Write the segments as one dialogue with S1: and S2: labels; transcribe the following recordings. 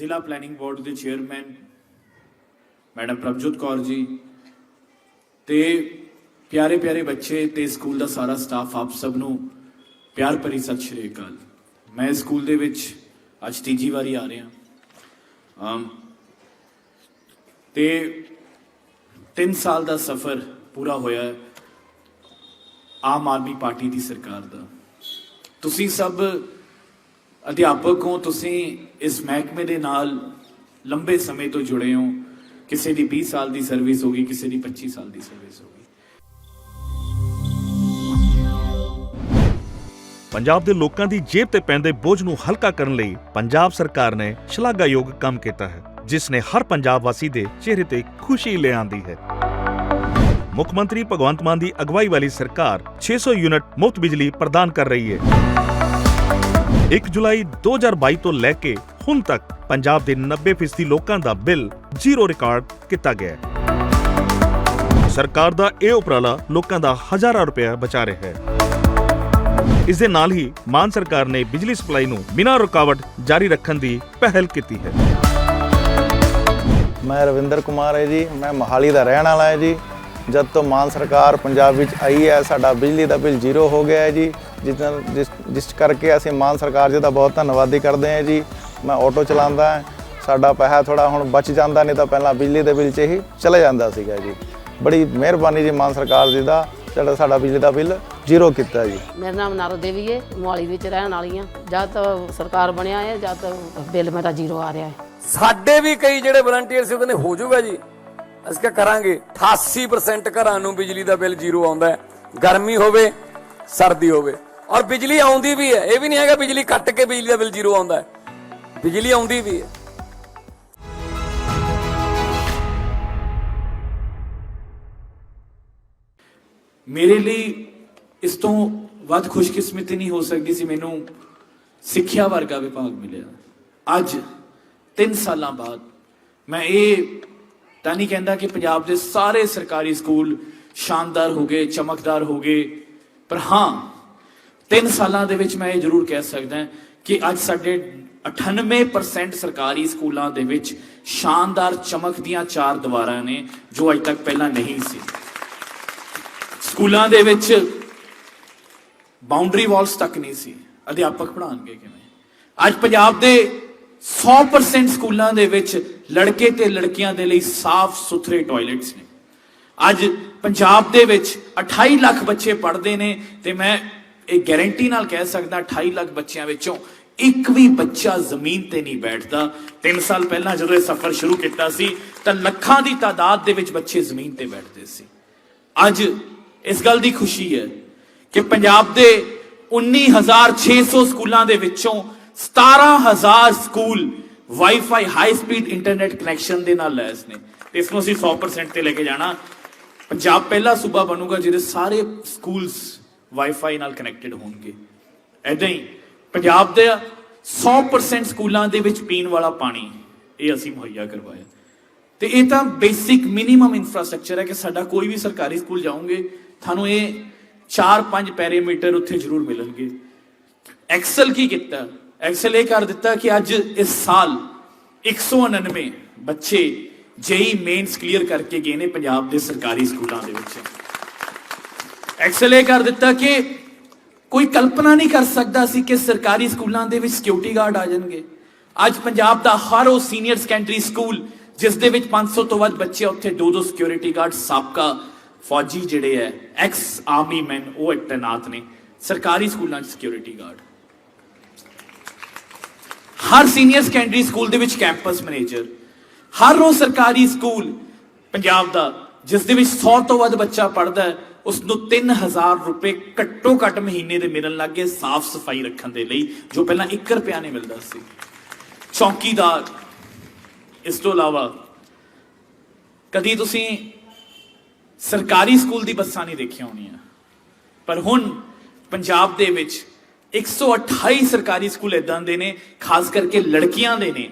S1: ਜ਼ਿਲ੍ਹਾ planning board ਦੇ chairman madam Prabhjot Kaur ji ਤੇ ਪਿਆਰੇ ਪਿਆਰੇ ਬੱਚੇ ਤੇ ਸਕੂਲ ਦਾ ਸਾਰਾ ਸਟਾਫ ਆਪ ਸਭ ਨੂੰ ਪਿਆਰ ਭਰੀ ਸਤਿ ਸ਼੍ਰੀ ਅਕਾਲ। ਮੈਂ ਸਕੂਲ ਦੇ ਵਿੱਚ ਅੱਜ ਤੀਜੀ ਵਾਰੀ ਆ ਰਿਹਾ। ਅਮ ਤੇ 3 ਸਾਲ ਦਾ ਸਫ਼ਰ ਪੂਰਾ ਹੋਇਆ ਹੈ ਆਮ ਆਦਮੀ ਪਾਰਟੀ ਦੀ ਸਰਕਾਰ ਦਾ। ਤੁਸੀਂ ਸਭ ਅਧਿਆਪਕ ਹੋ, ਤੁਸੀਂ ਇਸ ਮਹਿਕਮੇ ਦੇ ਨਾਲ ਲੰਬੇ ਸਮੇਂ ਤੋਂ ਜੁੜੇ ਹੋ। ਕਿਸੇ ਦੀ 20 ਸਾਲ ਦੀ ਸਰਵਿਸ ਹੋਗੀ ਕਿਸੇ ਦੀ 25 ਸਾਲ ਦੀ ਸਰਵਿਸ ਹੋਗੀ
S2: ਪੰਜਾਬ ਦੇ ਲੋਕਾਂ ਦੀ ਜੇਬ ਤੇ ਪੈਂਦੇ ਬੋਝ ਨੂੰ ਹਲਕਾ ਕਰਨ ਲਈ ਪੰਜਾਬ ਸਰਕਾਰ ਨੇ ਸ਼ਲਾਘਾਯੋਗ ਕੰਮ ਕੀਤਾ ਹੈ, ਜਿਸ ਨੇ ਹਰ ਪੰਜਾਬ ਵਾਸੀ ਦੇ ਚਿਹਰੇ ਤੇ ਖੁਸ਼ੀ ਲਿਆਂਦੀ ਹੈ। ਮੁੱਖ ਮੰਤਰੀ ਭਗਵੰਤ ਮਾਨ ਦੀ ਅਗਵਾਈ ਵਾਲੀ ਸਰਕਾਰ 600 ਯੂਨਿਟ ਮੁਫਤ ਬਿਜਲੀ ਪ੍ਰਦਾਨ ਕਰ ਰਹੀ ਹੈ। 1 ਜੁਲਾਈ 2022 ਤੋਂ ਲੈ ਕੇ ਹੁਣ ਤੱਕ ਪੰਜਾਬ ਦੇ 90% ਲੋਕਾਂ ਦਾ ਬਿੱਲ ਜ਼ੀਰੋ ਰਿਕਾਰਡ ਕੀਤਾ ਗਿਆ ਹੈ। ਸਰਕਾਰ ਦਾ ਇਹ ਉਪਰਾਲਾ ਲੋਕਾਂ ਦਾ ਹਜ਼ਾਰਾਂ ਰੁਪਏ ਬਚਾ ਰਿਹਾ ਹੈ। ਇਸ ਦੇ ਨਾਲ ਹੀ ਮਾਨ ਸਰਕਾਰ ਨੇ ਬਿਜਲੀ ਸਪਲਾਈ ਨੂੰ ਬਿਨਾਂ ਰੁਕਾਵਟ ਜਾਰੀ ਰੱਖਣ ਦੀ ਪਹਿਲ ਕੀਤੀ ਹੈ।
S3: ਮੈਂ ਰਵਿੰਦਰ ਕੁਮਾਰ ਹੈ ਜੀ, ਮੈਂ ਮੋਹਾਲੀ ਦਾ ਰਹਿਣ ਵਾਲਾ ਹੈ ਜੀ। ਜਦ ਤੋਂ ਮਾਨ ਸਰਕਾਰ ਪੰਜਾਬ ਵਿੱਚ ਆਈ ਹੈ, ਸਾਡਾ ਬਿਜਲੀ ਦਾ ਬਿੱਲ ਜ਼ੀਰੋ ਹੋ ਗਿਆ ਹੈ ਜੀ। ਜਿਸ ਨਾਲ ਜਿਸ ਜਿਸ ਕਰਕੇ ਅਸੀਂ ਮਾਨ ਸਰਕਾਰ ਜੀ ਦਾ ਬਹੁਤ ਧੰਨਵਾਦੀ ਕਰਦੇ ਹਾਂ ਜੀ। ਮੈਂ ਆਟੋ ਚਲਾਉਂਦਾ ਸਾਡਾ ਪੈਸਾ ਥੋੜਾ ਹੁਣ ਬਚ ਜਾਂਦਾ ਨਹੀਂ ਤਾਂ ਪਹਿਲਾਂ ਬਿਜਲੀ ਦੇ ਬਿੱਲ 'ਚ ਹੀ ਚਲੇ ਜਾਂਦਾ ਸੀਗਾ ਜੀ। ਬੜੀ ਮਿਹਰਬਾਨੀ ਜੀ ਮਾਨ ਸਰਕਾਰ ਜੀ ਦਾ ਜਿਹੜਾ ਸਾਡਾ ਬਿਜਲੀ ਦਾ ਬਿੱਲ ਜ਼ੀਰੋ ਕੀਤਾ ਜੀ।
S4: ਮੇਰਾ ਨਾਮ ਨਾਰੋ ਦੇਵੀ ਹੈ ਮੋਹਾਲੀ ਵਿੱਚ ਰਹਿਣ ਵਾਲੀ ਹਾਂ। ਜਦ ਤੋਂ ਸਰਕਾਰ ਬਣਿਆ ਹੈ ਜਦ ਤੋਂ ਬਿੱਲ ਮੇਰਾ ਜ਼ੀਰੋ ਆ ਰਿਹਾ ਹੈ।
S5: ਸਾਡੇ ਵੀ ਕਈ ਜਿਹੜੇ ਵਲੰਟੀਅਰ ਸੀ ਉਹ ਕਹਿੰਦੇ ਹੋ ਜਾਊਗਾ ਜੀ। ਅਸੀਂ ਕਿਆ ਕਰਾਂਗੇ। 88% ਘਰਾਂ ਨੂੰ ਬਿਜਲੀ ਦਾ ਬਿੱਲ ਜ਼ੀਰੋ ਆਉਂਦਾ ਹੈ। ਗਰਮੀ ਹੋਵੇ ਸਰਦੀ ਹੋਵੇ। ਔਰ ਬਿਜਲੀ ਆਉਂਦੀ ਵੀ ਹੈ। ਇਹ ਵੀ ਨਹੀਂ ਹੈਗਾ ਬਿਜਲੀ ਕੱਟ ਕੇ ਬਿਜਲੀ ਦਾ ਬਿੱਲ ਜ਼ੀਰੋ ਆਉਂਦਾ ਹੈ। ਬਿਜਲੀ ਆਉਂਦੀ ਵੀ ਹੈ।
S1: ਮੇਰੇ ਲਈ ਇਸ ਤੋਂ ਵੱਧ ਖੁਸ਼ਕਿਸਮਤੀ ਨਹੀਂ ਹੋ ਸਕਦੀ ਸੀ ਮੈਨੂੰ ਸਿੱਖਿਆ ਵਰਗਾ ਵਿਭਾਗ ਮਿਲਿਆ। ਅੱਜ 3 ਸਾਲਾਂ ਬਾਅਦ ਮੈਂ ਇਹ ਤਾਂ ਨਹੀਂ ਕਹਿੰਦਾ ਕਿ ਪੰਜਾਬ ਦੇ ਸਾਰੇ ਸਰਕਾਰੀ ਸਕੂਲ ਸ਼ਾਨਦਾਰ ਹੋ ਗਏ, ਚਮਕਦਾਰ ਹੋ ਗਏ, ਪਰ ਹਾਂ 3 ਸਾਲਾਂ ਦੇ ਵਿੱਚ ਮੈਂ ਇਹ ਜ਼ਰੂਰ ਕਹਿ ਸਕਦਾ ਕਿ ਅੱਜ ਸਾਡੇ 98% ਸਰਕਾਰੀ ਸਕੂਲਾਂ ਦੇ ਵਿੱਚ ਸ਼ਾਨਦਾਰ ਚਮਕਦੀਆਂ ਚਾਰ ਦੀਵਾਰਾਂ ਨੇ ਜੋ ਅੱਜ ਤੱਕ ਪਹਿਲਾਂ ਨਹੀਂ ਸੀ। ਸਕੂਲਾਂ ਦੇ ਵਿੱਚ ਬਾਉਂਡਰੀ ਵਾਲਸ ਤੱਕ ਨਹੀਂ ਸੀ। ਅਧਿਆਪਕ ਪੜ੍ਹਾਉਣਗੇ ਕਿਵੇਂ? ਅੱਜ ਪੰਜਾਬ ਦੇ 100% ਸਕੂਲਾਂ ਦੇ ਵਿੱਚ ਲੜਕੇ ਤੇ ਲੜਕੀਆਂ ਦੇ ਲਈ ਸਾਫ਼ ਸੁਥਰੇ ਟਾਇਲਟਸ ਨੇ। ਅੱਜ ਪੰਜਾਬ ਦੇ ਵਿੱਚ 28 ਲੱਖ ਬੱਚੇ ਪੜ੍ਹਦੇ ਨੇ ਤੇ ਮੈਂ ਇਹ ਗਾਰੰਟੀ ਨਾਲ ਕਹਿ ਸਕਦਾ 28 ਲੱਖ ਬੱਚਿਆਂ ਵਿੱਚੋਂ ਇੱਕ ਵੀ ਬੱਚਾ ਜ਼ਮੀਨ ਤੇ ਨਹੀਂ ਬੈਠਦਾ। 3 ਸਾਲ ਪਹਿਲਾਂ ਜਦੋਂ ਇਹ ਸਫ਼ਰ ਸ਼ੁਰੂ ਕੀਤਾ ਸੀ, ਤਾਂ ਲੱਖਾਂ ਦੀ ਤਾਦਾਦ ਦੇ ਵਿੱਚ ਬੱਚੇ ਜ਼ਮੀਨ ਤੇ ਬੈਠਦੇ ਸੀ। ਅੱਜ ਇਸ ਗੱਲ ਦੀ ਖੁਸ਼ੀ ਹੈ ਕਿ ਪੰਜਾਬ ਦੇ 19600 ਸਕੂਲਾਂ ਦੇ ਵਿੱਚੋਂ 17000 school wifi high speed internet connection ਦੇ ਨਾਲ ਲੈਸ ਨੇ। ਤੇ ਇਸ ਨੂੰ ਅਸੀਂ 100% ਤੇ ਲੈ ਕੇ ਜਾਣਾ। ਪੰਜਾਬ ਪਹਿਲਾ ਸੂਬਾ ਬਣੂਗਾ ਜਿਹਦੇ ਸਾਰੇ ਸਕੂਲਸ ਵਾਈਫਾਈ ਨਾਲ ਕਨੈਕਟਡ ਹੋਣਗੇ। ਐਦਾਂ ਹੀ ਪੰਜਾਬ ਦੇ 100% ਸਕੂਲਾਂ ਦੇ ਵਿੱਚ ਪੀਣ ਵਾਲਾ ਪਾਣੀ ਇਹ ਅਸੀਂ ਮੁਹੱਈਆ ਕਰਵਾਇਆ। ਤੇ ਇਹ ਤਾਂ ਬੇਸਿਕ ਮਿਨੀਮਮ ਇਨਫਰਾਸਟ੍ਰਕਚਰ ਹੈ ਕਿ ਸਾਡਾ ਕੋਈ ਵੀ ਸਰਕਾਰੀ ਸਕੂਲ ਜਾਓਗੇ, ਤੁਹਾਨੂੰ ਇਹ 4-5 ਪੈਰੀਮੀਟਰ ਉੱਥੇ ਜ਼ਰੂਰ ਮਿਲਣਗੇ। ਐਕਸਲ ਕੀ ਕੀਤਾ? ਐਕਸਲ ਇਹ ਕਰ ਦਿੱਤਾ ਕਿ ਅੱਜ ਇਸ ਸਾਲ 199 ਬੱਚੇ ਜੇਈ ਮੇਨਸ ਕਲੀਅਰ ਕਰਕੇ ਗਏ ਨੇ ਪੰਜਾਬ ਦੇ ਸਰਕਾਰੀ ਸਕੂਲਾਂ ਦੇ ਵਿੱਚ। ਐਕਸਲ ਇਹ ਕਰ ਦਿੱਤਾ ਕਿ ਕੋਈ ਕਲਪਨਾ ਨਹੀਂ ਕਰ ਸਕਦਾ ਸੀ ਕਿ ਸਰਕਾਰੀ ਸਕੂਲਾਂ ਦੇ ਵਿੱਚ ਸਿਕਿਉਰਿਟੀ ਗਾਰਡ ਆ ਜਾਣਗੇ। ਅੱਜ ਪੰਜਾਬ ਦਾ ਹਰ ਉਹ ਸੀਨੀਅਰ ਸੈਕੰਡਰੀ ਸਕੂਲ ਜਿਸ ਦੇ ਵਿੱਚ 500 ਤੋਂ ਵੱਧ ਬੱਚੇ ਉੱਥੇ ਦੋ ਦੋ ਸਿਕਿਉਰਿਟੀ ਗਾਰਡ ਸਾਬਕਾ ਫੌਜੀ ਜਿਹੜੇ ਐ ਐਕਸ ਆਰਮੀ ਮੈਨ ਉਹ ਤੈਨਾਤ ਨੇ। ਸਰਕਾਰੀ ਸਕੂਲਾਂ 'ਚ ਸਿਕਿਉਰਿਟੀ ਗਾਰਡ ਹਰ ਸੀਨੀਅਰ ਸੈਕੰਡਰੀ ਸਕੂਲ ਦੇ ਵਿੱਚ ਕੈਂਪਸ ਮੈਨੇਜਰ ਹਰ ਉਹ ਸਰਕਾਰੀ ਸਕੂਲ ਪੰਜਾਬ ਦਾ, ਜਿਸ ਦੇ ਵਿੱਚ 100 ਤੋਂ ਵੱਧ ਬੱਚਾ ਪੜਦਾ ਹੈ। ਉਸ ਨੂੰ 3000 ਰੁਪਏ ਘੱਟੋ ਘੱਟ ਮਹੀਨੇ ਦੇ ਮਿਲਣ ਲੱਗੇ ਸਾਫ਼ ਸਫ਼ਾਈ ਰੱਖਣ ਦੇ ਲਈ, ਜੋ ਪਹਿਲਾਂ 1 ਰੁਪਿਆ ਨਹੀਂ ਮਿਲਦਾ ਸੀ। ਚੌਕੀਦਾਰ, ਇਸ ਤੋਂ ਇਲਾਵਾ ਕਦੀ ਤੁਸੀਂ ਸਰਕਾਰੀ ਸਕੂਲ ਦੀ ਬੱਸਾਂ ਨਹੀਂ ਦੇਖੀਆਂ ਹੋਣੀਆਂ, ਪਰ ਹੁਣ ਪੰਜਾਬ ਦੇ ਵਿੱਚ 128 ਸਰਕਾਰੀ ਸਕੂਲ ਇਦਾਂ ਦੇ ਨੇ, ਖਾਸ ਕਰਕੇ ਲੜਕੀਆਂ ਦੇ ਨੇ,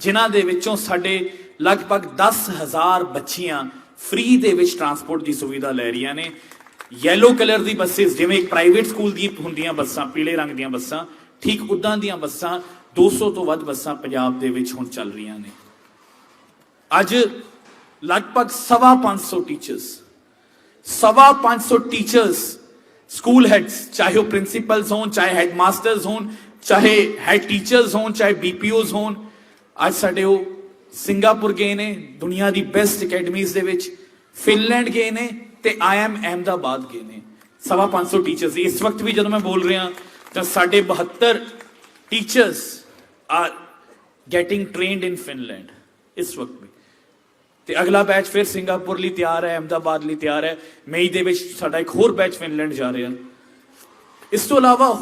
S1: ਜਿਨ੍ਹਾਂ ਦੇ ਵਿੱਚੋਂ ਸਾਡੇ ਲਗਭਗ 10000 ਬੱਚੀਆਂ ਫ੍ਰੀ ਦੇ ਵਿੱਚ ਟਰਾਂਸਪੋਰਟ ਦੀ ਸੁਵਿਧਾ ਲੈ ਰਹੀਆਂ ਨੇ ਯੈਲੋ ਕਲਰ ਦੀ ਬੱਸਸ ਜਿਵੇਂ ਇੱਕ ਪ੍ਰਾਈਵੇਟ ਸਕੂਲ ਦੀ ਹੁੰਦੀਆਂ ਬੱਸਾਂ ਪੀਲੇ ਰੰਗ ਦੀਆਂ ਬੱਸਾਂ ਠੀਕ ਉਦਾਂ ਦੀਆਂ ਬੱਸਾਂ 200 ਤੋਂ ਵੱਧ ਬੱਸਾਂ ਪੰਜਾਬ ਦੇ ਵਿੱਚ ਹੁਣ ਚੱਲ ਰਹੀਆਂ ਨੇ ਅੱਜ ਲਗਭਗ ਸਵਾ 500 ਟੀਚਰਸ ਸਵਾ 500 ਟੀਚਰਸ ਸਕੂਲ ਹੈਡਸ ਚਾਹੇ ਉਹ ਪ੍ਰਿੰਸੀਪਲਸ ਹੋਣ ਚਾਹੇ ਹੈਡਮਾਸਟਰਸ ਹੋਣ ਚਾਹੇ ਹੈਡ ਟੀਚਰਸ ਹੋਣ ਚਾਹੇ ਬੀਪੀਓਜ਼ ਹੋਣ ਅੱਜ ਸਾਡੇ ਉਹ ਸਿੰਗਾਪੁਰ ਗਏ ਨੇ, ਦੁਨੀਆ ਦੀ ਬੈਸਟ ਅਕੈਡਮੀਜ਼ ਦੇ ਵਿੱਚ, ਫਿਨਲੈਂਡ ਗਏ ਨੇ ਤੇ ਆਈਐਮ ਅਹਿਮਦਾਬਾਦ ਗਏ ਨੇ। ਸਵਾ 500 ਟੀਚਰਸ ਇਸ ਵਕਤ ਵੀ ਜਦੋਂ ਮੈਂ ਬੋਲ ਰਿਹਾ, ਤਾਂ ਸਾਡੇ 72 teachers are getting trained in Finland ਇਸ ਵਕਤ ਵੀ। ਤੇ ਅਗਲਾ ਬੈਚ ਫਿਰ ਸਿੰਗਾਪੁਰ ਲਈ ਤਿਆਰ ਹੈ, ਅਹਿਮਦਾਬਾਦ ਲਈ ਤਿਆਰ ਹੈ। ਮਈ ਦੇ ਵਿੱਚ ਸਾਡਾ ਇੱਕ ਹੋਰ ਬੈਚ ਫਿਨਲੈਂਡ ਜਾ ਰਿਹਾ। ਇਸ ਤੋਂ ਇਲਾਵਾ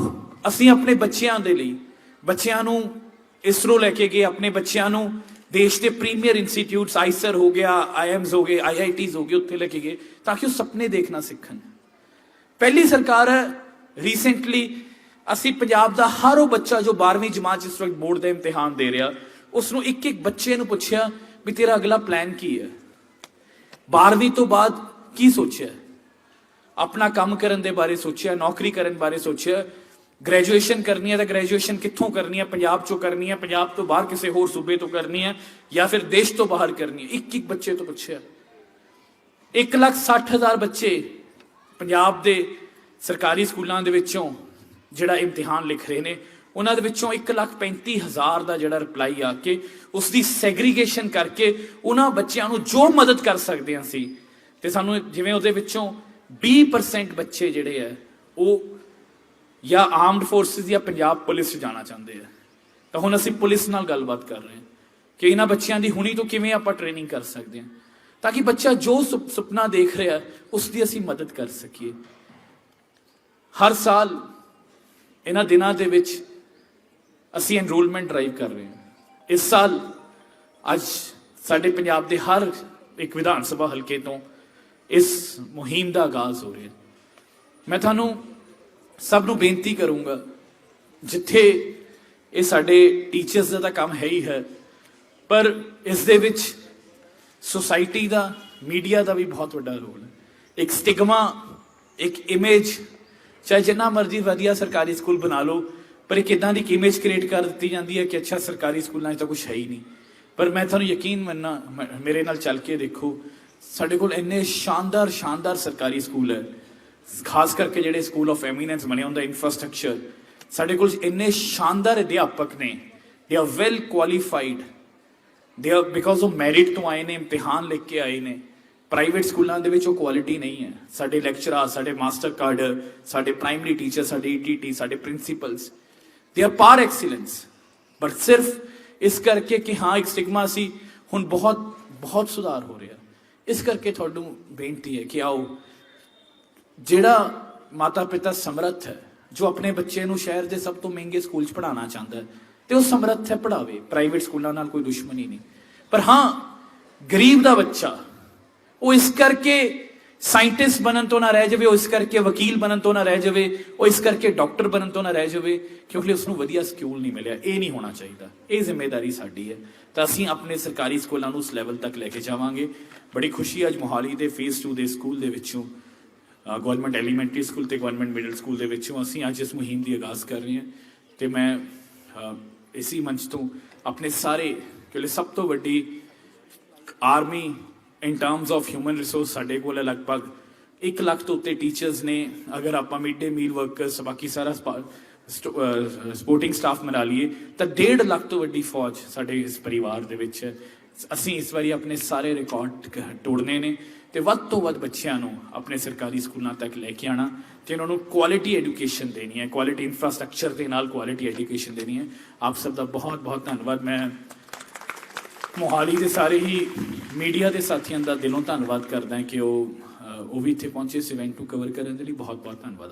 S1: ਅਸੀਂ ਆਪਣੇ ਬੱਚਿਆਂ ਦੇ ਲਈ, ਬੱਚਿਆਂ ਨੂੰ ਇਸਰੋ ਲੈ ਕੇ ਗਏ, ਆਪਣੇ ਬੱਚਿਆਂ ਨੂੰ ਦੇਸ਼ ਦੇ ਪ੍ਰੀਮੀਅਰ ਇੰਸਟੀਚਿਊਟਸ ਆਈਸਰ ਹੋ ਗਿਆ ਆਈਐਮਸ ਹੋ ਗਏ ਆਈਆਈਟੀਜ਼ ਹੋ ਗਏ, ਉੱਥੇ ਲੈ ਕੇ ਗਏ, ਤਾਂ ਕਿ ਉਹ ਸੁਪਨੇ ਦੇਖਣਾ ਸਿੱਖਣ। ਪਹਿਲੀ ਸਰਕਾਰ ਹੈ ਰੀਸੈਂਟਲੀ ਅਸੀਂ ਪੰਜਾਬ ਦਾ ਹਰ ਉਹ ਬੱਚਾ ਜੋ 12ਵੀਂ ਜਮਾਤ 'ਚ ਇਸ ਵਕਤ ਬੋਰਡ ਦੇ ਇਮਤਿਹਾਨ ਦੇ ਰਿਹਾ ਉਸ ਨੂੰ ਇੱਕ ਇੱਕ ਬੱਚੇ ਨੂੰ ਪੁੱਛਿਆ ਵੀ ਤੇਰਾ ਅਗਲਾ ਪਲਾਨ ਕੀ ਹੈ? 12ਵੀਂ ਤੋਂ ਬਾਅਦ ਕੀ ਸੋਚਿਆ? ਆਪਣਾ ਕੰਮ ਕਰਨ ਦੇ ਬਾਰੇ ਸੋਚਿਆ, ਨੌਕਰੀ ਕਰਨ ਬਾਰੇ ਸੋਚਿਆ ਗ੍ਰੈਜੂਏਸ਼ਨ ਕਰਨੀ ਹੈ ਤਾਂ ਗ੍ਰੈਜੂਏਸ਼ਨ ਕਿੱਥੋਂ ਕਰਨੀ ਹੈ? ਪੰਜਾਬ ਚੋਂ ਕਰਨੀ ਹੈ? ਪੰਜਾਬ ਤੋਂ ਬਾਹਰ ਕਿਸੇ ਹੋਰ ਸੂਬੇ ਤੋਂ ਕਰਨੀ ਹੈ? ਜਾਂ ਫਿਰ ਦੇਸ਼ ਤੋਂ ਬਾਹਰ ਕਰਨੀ ਹੈ? ਇੱਕ ਇੱਕ ਬੱਚੇ ਤੋਂ ਪੁੱਛਿਆ। 1 ਲੱਖ 60 ਹਜ਼ਾਰ ਬੱਚੇ ਪੰਜਾਬ ਦੇ ਸਰਕਾਰੀ ਸਕੂਲਾਂ ਦੇ ਵਿੱਚੋਂ ਜਿਹੜਾ ਇਮਤਿਹਾਨ ਲਿਖ ਰਹੇ ਨੇ, ਉਹਨਾਂ ਦੇ ਵਿੱਚੋਂ 1 ਲੱਖ 35 ਹਜ਼ਾਰ ਦਾ ਜਿਹੜਾ ਰਿਪਲਾਈ ਆ ਕੇ ਉਸ ਦੀ ਸੈਗਰੀਗੇਸ਼ਨ ਕਰਕੇ ਉਹਨਾਂ ਬੱਚਿਆਂ ਨੂੰ ਜੋ ਮਦਦ ਕਰ ਸਕਦੇ ਹਾਂ ਅਸੀਂ ਤੇ ਸਾਨੂੰ ਜਿਵੇਂ ਉਹਦੇ ਵਿੱਚੋਂ 20% ਬੱਚੇ ਜਿਹੜੇ ਆ ਉਹ ਜਾਂ ਆਰਮਡ ਫੋਰਸਿਸ ਜਾਂ ਪੰਜਾਬ ਪੁਲਿਸ 'ਚ ਜਾਣਾ ਚਾਹੁੰਦੇ ਆ। ਤਾਂ ਹੁਣ ਅਸੀਂ ਪੁਲਿਸ ਨਾਲ ਗੱਲਬਾਤ ਕਰ ਰਹੇ ਹਾਂ ਕਿ ਇਹਨਾਂ ਬੱਚਿਆਂ ਦੀ ਹੁਣੀ ਤੋਂ ਕਿਵੇਂ ਆਪਾਂ ਟ੍ਰੇਨਿੰਗ ਕਰ ਸਕਦੇ ਹਾਂ, ਤਾਂ ਕਿ ਬੱਚਾ ਜੋ ਸੁਪ- ਸੁਪਨਾ ਦੇਖ ਰਿਹਾ, ਉਸ ਦੀ ਅਸੀਂ ਮਦਦ ਕਰ ਸਕੀਏ। ਹਰ ਸਾਲ ਇਹਨਾਂ ਦਿਨਾਂ ਦੇ ਵਿੱਚ ਅਸੀਂ ਐਨਰੋਲਮੈਂਟ ਡਰਾਈਵ ਕਰ ਰਹੇ ਹਾਂ। ਇਸ ਸਾਲ ਅੱਜ ਸਾਡੇ ਪੰਜਾਬ ਦੇ ਹਰ ਇੱਕ ਵਿਧਾਨ ਸਭਾ ਹਲਕੇ ਤੋਂ ਇਸ ਮੁਹਿੰਮ ਦਾ ਆਗਾਜ਼ ਹੋ ਰਿਹਾ। ਮੈਂ ਤੁਹਾਨੂੰ ਸਭ ਨੂੰ ਬੇਨਤੀ ਕਰੂੰਗਾ, ਜਿੱਥੇ ਇਹ ਸਾਡੇ ਟੀਚਰਸ ਦਾ ਤਾਂ ਕੰਮ ਹੈ ਹੀ ਹੈ, ਪਰ ਇਸ ਦੇ ਵਿੱਚ ਸੋਸਾਇਟੀ ਦਾ ਮੀਡੀਆ ਦਾ ਵੀ ਬਹੁਤ ਵੱਡਾ ਰੋਲ ਹੈ। ਇੱਕ ਸਟਿਗਮਾ ਇੱਕ ਇਮੇਜ ਚਾਹੇ ਜਿੰਨਾ ਮਰਜ਼ੀ ਵਧੀਆ ਸਰਕਾਰੀ ਸਕੂਲ ਬਣਾ ਲਓ, ਪਰ ਇੱਕ ਇਦਾਂ ਦੀ ਇਮੇਜ ਕ੍ਰੀਏਟ ਕਰ ਦਿੱਤੀ ਜਾਂਦੀ ਹੈ ਕਿ ਅੱਛਾ ਸਰਕਾਰੀ ਸਕੂਲਾਂ 'ਚ ਤਾਂ ਕੁਝ ਹੈ ਹੀ ਨਹੀਂ। ਪਰ ਮੈਂ ਤੁਹਾਨੂੰ ਯਕੀਨ ਮੰਨਣਾ, ਮ- ਮੇਰੇ ਨਾਲ ਚੱਲ ਕੇ ਦੇਖੋ, ਸਾਡੇ ਕੋਲ ਇੰਨੇ ਸ਼ਾਨਦਾਰ ਸ਼ਾਨਦਾਰ ਸਰਕਾਰੀ ਸਕੂਲ ਹੈ। ਖਾਸ ਕਰਕੇ ਜਿਹੜੇ ਸਕੂਲ ਆਫ ਐਮੀਨੈਂਸ ਬਣੇ ਹੁੰਦਾ ਇਨਫਰਾਸਟ੍ਰਕਚਰ ਸਾਡੇ ਕੋਲ ਇੰਨੇ ਸ਼ਾਨਦਾਰ ਅਧਿਆਪਕ ਨੇ they are well qualified they are because ਉਹ ਮੈਰਿਟ ਤੋਂ ਆਏ ਨੇ, ਇਮਤਿਹਾਨ ਲਿਖ ਕੇ ਆਏ ਨੇ ਪ੍ਰਾਈਵੇਟ ਸਕੂਲਾਂ ਦੇ ਵਿੱਚ ਉਹ ਕੁਆਲਿਟੀ ਨਹੀਂ ਹੈ। ਸਾਡੇ ਲੈਕਚਰਰ ਸਾਡੇ ਮਾਸਟਰ ਕਾਰਡ ਸਾਡੇ ਪ੍ਰਾਇਮਰੀ ਟੀਚਰ ਸਾਡੇ ਈਟੀਟੀ ਸਾਡੇ ਪ੍ਰਿੰਸੀਪਲਸ ਦੇ ਆਰ ਪਾਰ ਐਕਸੀਲੈਂਸ ਬਟ ਸਿਰਫ ਇਸ ਕਰਕੇ ਕਿ ਹਾਂ ਇੱਕ ਸਟਿਗਮਾ ਸੀ ਹੁਣ ਬਹੁਤ ਬਹੁਤ ਸੁਧਾਰ ਹੋ ਰਿਹਾ ਇਸ ਕਰਕੇ ਤੁਹਾਨੂੰ ਬੇਨਤੀ ਹੈ ਕਿ ਆਓ ਜਿਹੜਾ ਮਾਤਾ ਪਿਤਾ ਸਮਰੱਥ ਹੈ, ਜੋ ਆਪਣੇ ਬੱਚੇ ਨੂੰ ਸ਼ਹਿਰ ਦੇ ਸਭ ਤੋਂ ਮਹਿੰਗੇ ਸਕੂਲ 'ਚ ਪੜਾਉਣਾ ਚਾਹੁੰਦਾ ਹੈ, ਤੇ ਉਹ ਸਮਰੱਥ ਹੈ ਪੜਾਵੇ ਪ੍ਰਾਈਵੇਟ ਸਕੂਲਾਂ ਨਾਲ ਕੋਈ ਦੁਸ਼ਮਣੀ ਨਹੀਂ। ਪਰ ਹਾਂ, ਗਰੀਬ ਦਾ ਬੱਚਾ, ਉਹ ਇਸ ਕਰਕੇ ਸਾਇੰਟਿਸਟ ਬਣਨ ਤੋਂ ਨਾ ਰਹਿ ਜਾਵੇ, ਉਹ ਇਸ ਕਰਕੇ ਵਕੀਲ ਬਣਨ ਤੋਂ ਨਾ ਰਹਿ ਜਾਵੇ, ਉਹ ਇਸ ਕਰਕੇ ਡਾਕਟਰ ਬਣਨ ਤੋਂ ਨਾ ਰਹਿ ਜਾਵੇ, ਕਿਉਂਕਿ ਉਸ ਨੂੰ ਵਧੀਆ ਸਕੂਲ ਨਹੀਂ ਮਿਲਿਆ। ਇਹ ਨਹੀਂ ਹੋਣਾ ਚਾਹੀਦਾ। ਇਹ ਜ਼ਿੰਮੇਵਾਰੀ ਸਾਡੀ ਹੈ। ਤਾਂ ਅਸੀਂ ਆਪਣੇ ਸਰਕਾਰੀ ਸਕੂਲਾਂ ਨੂੰ ਉਸ ਲੈਵਲ ਤੱਕ ਲੈ ਕੇ ਜਾਵਾਂਗੇ। ਬੜੀ ਖੁਸ਼ੀ ਹੈ ਅੱਜ ਮੋਹਾਲੀ ਦੇ ਫੇਸ 2 ਦੇ ਸਕੂਲ ਦੇ ਵਿੱਚੋਂ। ਗਵਰਨਮੈਂਟ ਐਲੀਮੈਂਟਰੀ ਸਕੂਲ ਤੇ ਗਵਰਨਮੈਂਟ ਮਿਡਲ ਸਕੂਲ ਦੇ ਵਿੱਚੋਂ ਅਸੀਂ ਅੱਜ ਇਸ ਮੁਹਿੰਮ ਦੀ ਆਗਾਜ਼ ਕਰ ਰਹੇ ਹਾਂ ਤੇ ਮੈਂ ਅ, ਇਸੀ ਮੰਚ ਤੋਂ ਆਪਣੇ ਸਾਰੇ ਕਿਉਂਕਿ ਸਭ ਤੋਂ ਵੱਡੀ army in terms of human resource ਸਾਡੇ ਕੋਲ ਲਗਭਗ 1 ਲੱਖ ਤੋਂ ਉੱਤੇ ਟੀਚਰਸ ਨੇ ਅਗਰ ਆਪਾਂ ਮਿਡ ਡੇ ਮੀਲ ਵਰਕਰਸ ਬਾਕੀ ਸਾਰਾ ਸਪੋਰਟਿੰਗ ਸਟਾਫ ਮਿਲਾ ਲਈਏ ਤਾਂ 1.5 ਲੱਖ ਤੋਂ ਵੱਡੀ ਫੌਜ ਸਾਡੇ ਇਸ ਪਰਿਵਾਰ ਦੇ ਵਿੱਚ ਅਸੀਂ ਇਸ ਵਾਰੀ ਆਪਣੇ ਸਾਰੇ ਰਿਕਾਰਡ ਤੋੜਨੇ ਨੇ। ਤੇ ਵੱਧ ਤੋਂ ਵੱਧ ਬੱਚਿਆਂ ਨੂੰ ਆਪਣੇ ਸਰਕਾਰੀ ਸਕੂਲਾਂ ਤੱਕ ਲੈ ਕੇ ਆਣਾ ਤੇ ਉਹਨਾਂ ਨੂੰ ਕੁਆਲਿਟੀ ਐਜੂਕੇਸ਼ਨ ਦੇਣੀ ਹੈ ਕੁਆਲਿਟੀ ਇਨਫਰਾਸਟ੍ਰਕਚਰ ਦੇ ਨਾਲ ਕੁਆਲਿਟੀ ਐਜੂਕੇਸ਼ਨ ਦੇਣੀ ਹੈ। ਆਪ ਸਭ ਦਾ ਬਹੁਤ ਬਹੁਤ ਧੰਨਵਾਦ। ਮੈਂ ਮੋਹਾਲੀ ਦੇ ਸਾਰੇ ਹੀ ਮੀਡੀਆ ਦੇ ਸਾਥੀਆਂ ਦਾ ਦਿਲੋਂ ਧੰਨਵਾਦ ਕਰਦਾ ਕਿ ਉਹ ਉਹ ਵੀ ਇੱਥੇ ਪਹੁੰਚੇ, ਇਸ ਇਵੈਂਟ ਨੂੰ ਕਵਰ ਕਰਨ ਦੇ ਲਈ ਬਹੁਤ ਬਹੁਤ ਧੰਨਵਾਦ